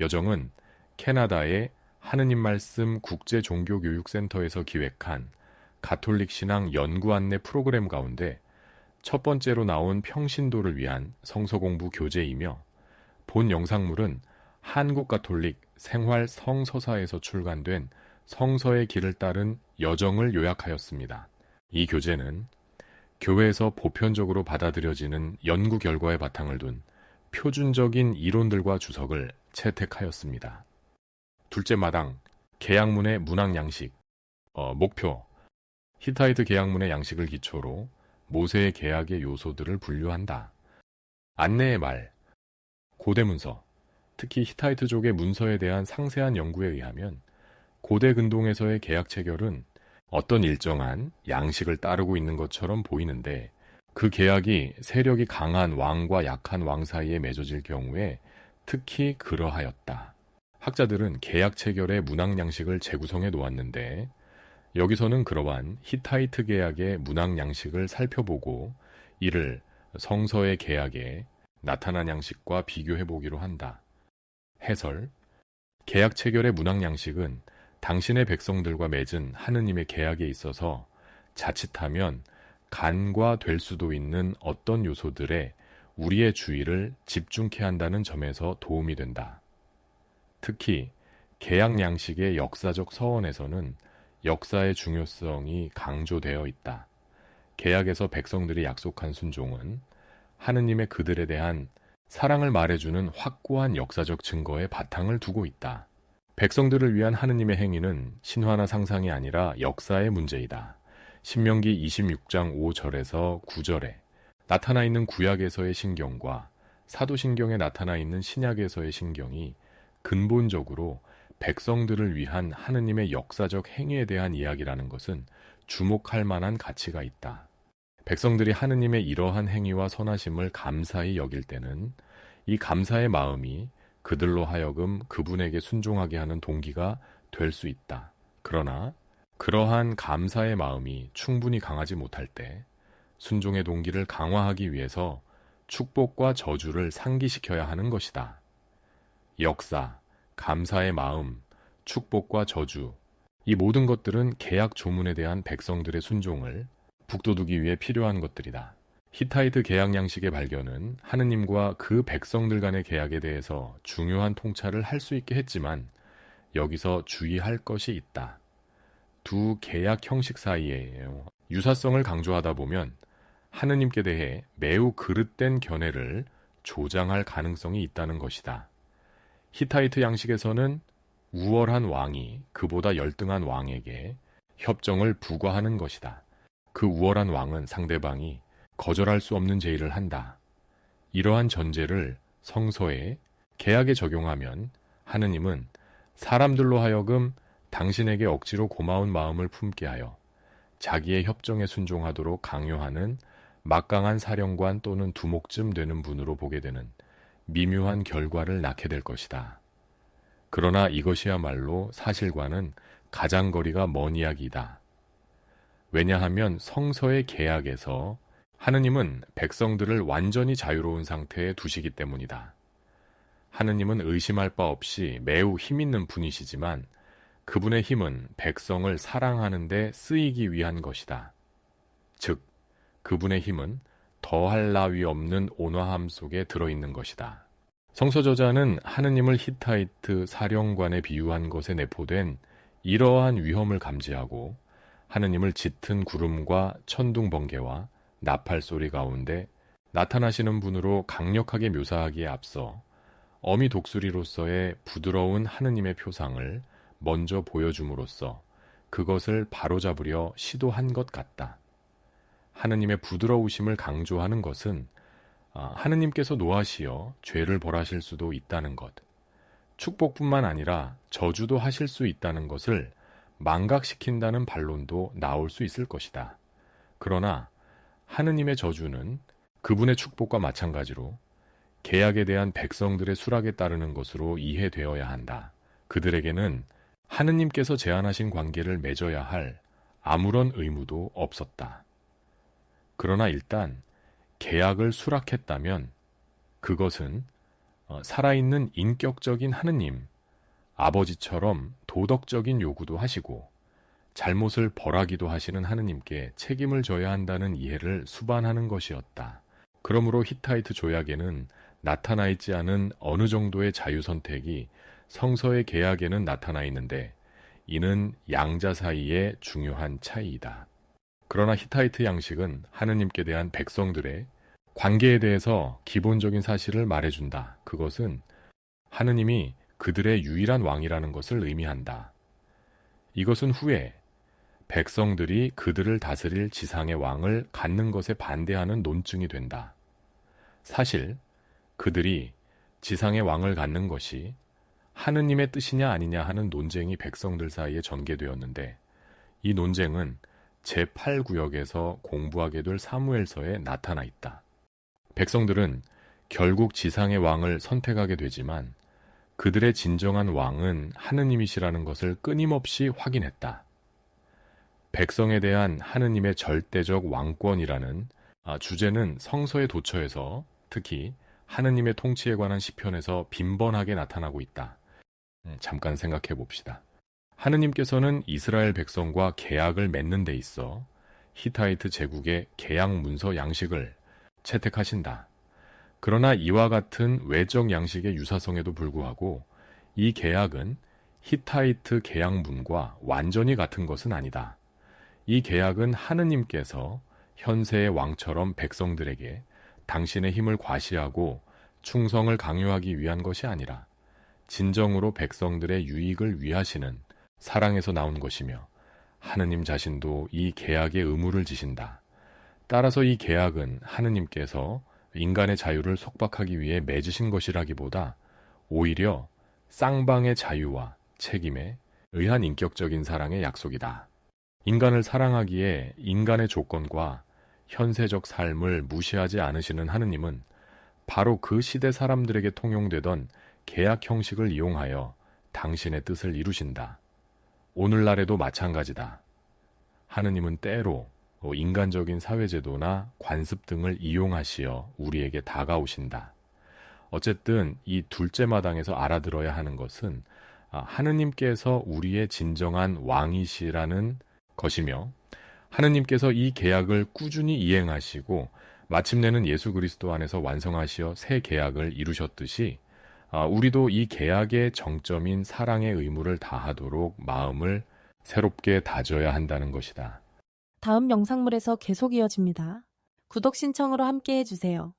여정은 캐나다의 하느님 말씀 국제 종교 교육 센터에서 기획한 가톨릭 신앙 연구 안내 프로그램 가운데 첫 번째로 나온 평신도를 위한 성서 공부 교재이며 본 영상물은 한국 가톨릭 생활 성서사에서 출간된 성서의 길을 따른 여정을 요약하였습니다. 이 교재는 교회에서 보편적으로 받아들여지는 연구 결과에 바탕을 둔 표준적인 이론들과 주석을 채택하였습니다. 둘째 마당, 계약문의 문학 양식, 어, 목표, 히타이트 계약문의 양식을 기초로 모세의 계약의 요소들을 분류한다. 안내의 말, 고대 문서, 특히 히타이트족의 문서에 대한 상세한 연구에 의하면 고대 근동에서의 계약 체결은 어떤 일정한 양식을 따르고 있는 것처럼 보이는데 그 계약이 세력이 강한 왕과 약한 왕 사이에 맺어질 경우에 특히 그러하였다. 학자들은 계약 체결의 문학 양식을 재구성해 놓았는데 여기서는 그러한 히타이트 계약의 문학 양식을 살펴보고 이를 성서의 계약에 나타난 양식과 비교해 보기로 한다. 해설 계약 체결의 문학 양식은 당신의 백성들과 맺은 하느님의 계약에 있어서 자칫하면 간과 될 수도 있는 어떤 요소들에 우리의 주의를 집중케 한다는 점에서 도움이 된다. 특히 계약 양식의 역사적 서원에서는 역사의 중요성이 강조되어 있다. 계약에서 백성들이 약속한 순종은 하느님의 그들에 대한 사랑을 말해주는 확고한 역사적 증거에 바탕을 두고 있다. 백성들을 위한 하느님의 행위는 신화나 상상이 아니라 역사의 문제이다. 신명기 26장 5절에서 9절에 나타나 있는 구약에서의 신경과 사도신경에 나타나 있는 신약에서의 신경이 근본적으로 백성들을 위한 하느님의 역사적 행위에 대한 이야기라는 것은 주목할 만한 가치가 있다. 백성들이 하느님의 이러한 행위와 선하심을 감사히 여길 때는 이 감사의 마음이 그들로 하여금 그분에게 순종하게 하는 동기가 될 수 있다. 그러나 그러한 감사의 마음이 충분히 강하지 못할 때 순종의 동기를 강화하기 위해서 축복과 저주를 상기시켜야 하는 것이다. 역사, 감사의 마음, 축복과 저주, 이 모든 것들은 계약 조문에 대한 백성들의 순종을 북돋우기 위해 필요한 것들이다. 히타이트 계약 양식의 발견은 하느님과 그 백성들 간의 계약에 대해서 중요한 통찰을 할 수 있게 했지만 여기서 주의할 것이 있다. 두 계약 형식 사이에 유사성을 강조하다 보면 하느님께 대해 매우 그릇된 견해를 조장할 가능성이 있다는 것이다. 히타이트 양식에서는 우월한 왕이 그보다 열등한 왕에게 협정을 부과하는 것이다. 그 우월한 왕은 상대방이 거절할 수 없는 제의를 한다. 이러한 전제를 성서에 계약에 적용하면 하느님은 사람들로 하여금 당신에게 억지로 고마운 마음을 품게 하여 자기의 협정에 순종하도록 강요하는 막강한 사령관 또는 두목쯤 되는 분으로 보게 되는 미묘한 결과를 낳게 될 것이다. 그러나 이것이야말로 사실과는 가장 거리가 먼 이야기이다. 왜냐하면 성서의 계약에서 하느님은 백성들을 완전히 자유로운 상태에 두시기 때문이다. 하느님은 의심할 바 없이 매우 힘있는 분이시지만 그분의 힘은 백성을 사랑하는 데 쓰이기 위한 것이다. 즉, 그분의 힘은 더할 나위 없는 온화함 속에 들어있는 것이다. 성서 저자는 하느님을 히타이트 사령관에 비유한 것에 내포된 이러한 위험을 감지하고 하느님을 짙은 구름과 천둥 번개와 나팔 소리 가운데 나타나시는 분으로 강력하게 묘사하기에 앞서 어미 독수리로서의 부드러운 하느님의 표상을 먼저 보여줌으로써 그것을 바로잡으려 시도한 것 같다. 하느님의 부드러우심을 강조하는 것은 아, 하느님께서 노하시어 죄를 벌하실 수도 있다는 것, 축복뿐만 아니라 저주도 하실 수 있다는 것을 망각시킨다는 반론도 나올 수 있을 것이다. 그러나 하느님의 저주는 그분의 축복과 마찬가지로 계약에 대한 백성들의 수락에 따르는 것으로 이해되어야 한다. 그들에게는 하느님께서 제안하신 관계를 맺어야 할 아무런 의무도 없었다. 그러나 일단 계약을 수락했다면 그것은 어, 살아있는 인격적인 하느님, 아버지처럼 도덕적인 요구도 하시고 잘못을 벌하기도 하시는 하느님께 책임을 져야 한다는 이해를 수반하는 것이었다. 그러므로 히타이트 조약에는 나타나 있지 않은 어느 정도의 자유 선택이 성서의 계약에는 나타나 있는데 이는 양자 사이의 중요한 차이이다. 그러나 히타이트 양식은 하느님께 대한 백성들의 관계에 대해서 기본적인 사실을 말해준다. 그것은 하느님이 그들의 유일한 왕이라는 것을 의미한다. 이것은 후에 백성들이 그들을 다스릴 지상의 왕을 갖는 것에 반대하는 논증이 된다. 사실 그들이 지상의 왕을 갖는 것이 하느님의 뜻이냐 아니냐 하는 논쟁이 백성들 사이에 전개되었는데 이 논쟁은 제8구역에서 공부하게 될 사무엘서에 나타나 있다. 백성들은 결국 지상의 왕을 선택하게 되지만 그들의 진정한 왕은 하느님이시라는 것을 끊임없이 확인했다. 백성에 대한 하느님의 절대적 왕권이라는 아, 주제는 성서의 도처에서 특히 하느님의 통치에 관한 시편에서 빈번하게 나타나고 있다. 음, 잠깐 생각해 봅시다. 하느님께서는 이스라엘 백성과 계약을 맺는 데 있어 히타이트 제국의 계약 문서 양식을 채택하신다. 그러나 이와 같은 외적 양식의 유사성에도 불구하고 이 계약은 히타이트 계약문과 완전히 같은 것은 아니다. 이 계약은 하느님께서 현세의 왕처럼 백성들에게 당신의 힘을 과시하고 충성을 강요하기 위한 것이 아니라 진정으로 백성들의 유익을 위하시는 사랑에서 나온 것이며 하느님 자신도 이 계약의 의무를 지신다. 따라서 이 계약은 하느님께서 인간의 자유를 속박하기 위해 맺으신 것이라기보다 오히려 쌍방의 자유와 책임에 의한 인격적인 사랑의 약속이다. 인간을 사랑하기에 인간의 조건과 현세적 삶을 무시하지 않으시는 하느님은 바로 그 시대 사람들에게 통용되던 계약 형식을 이용하여 당신의 뜻을 이루신다. 오늘날에도 마찬가지다. 하느님은 때로 인간적인 사회제도나 관습 등을 이용하시어 우리에게 다가오신다. 어쨌든 이 둘째 마당에서 알아들어야 하는 것은 아, 하느님께서 우리의 진정한 왕이시라는 것이며 하느님께서 이 계약을 꾸준히 이행하시고 마침내는 예수 그리스도 안에서 완성하시어 새 계약을 이루셨듯이 아, 우리도 이 계약의 정점인 사랑의 의무를 다하도록 마음을 새롭게 다져야 한다는 것이다. 다음 영상물에서 계속 이어집니다. 구독 신청으로 함께 해주세요.